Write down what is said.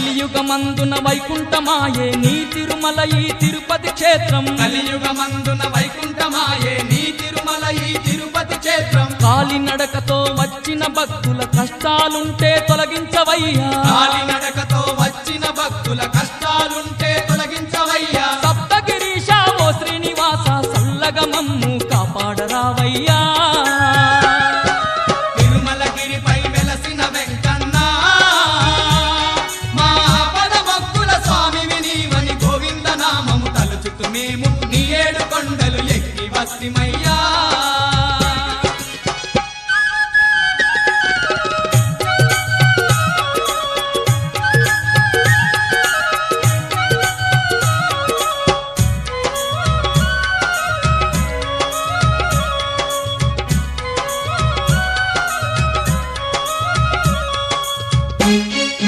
కలియుగమందున వైకుంఠమాయే నీ తిరుమల ఈ తిరుపతి క్షేత్రం. కలియుగమందున వైకుంఠమాయే నీ తిరుమల ఈ తిరుపతి క్షేత్రం. కాలినడకతో వచ్చిన భక్తుల కష్టాలుంటే తొలగించవయ్యా. కాలినడకతో వచ్చిన భక్తుల కష్టాలుంటే తొలగించవయ్యా. సప్తగిరీశ ఓ శ్రీనివాస సల్లగమమ్ము కాపాడరావ మేము నీ ఏడు కొండలు ఎక్కి వస్తిమై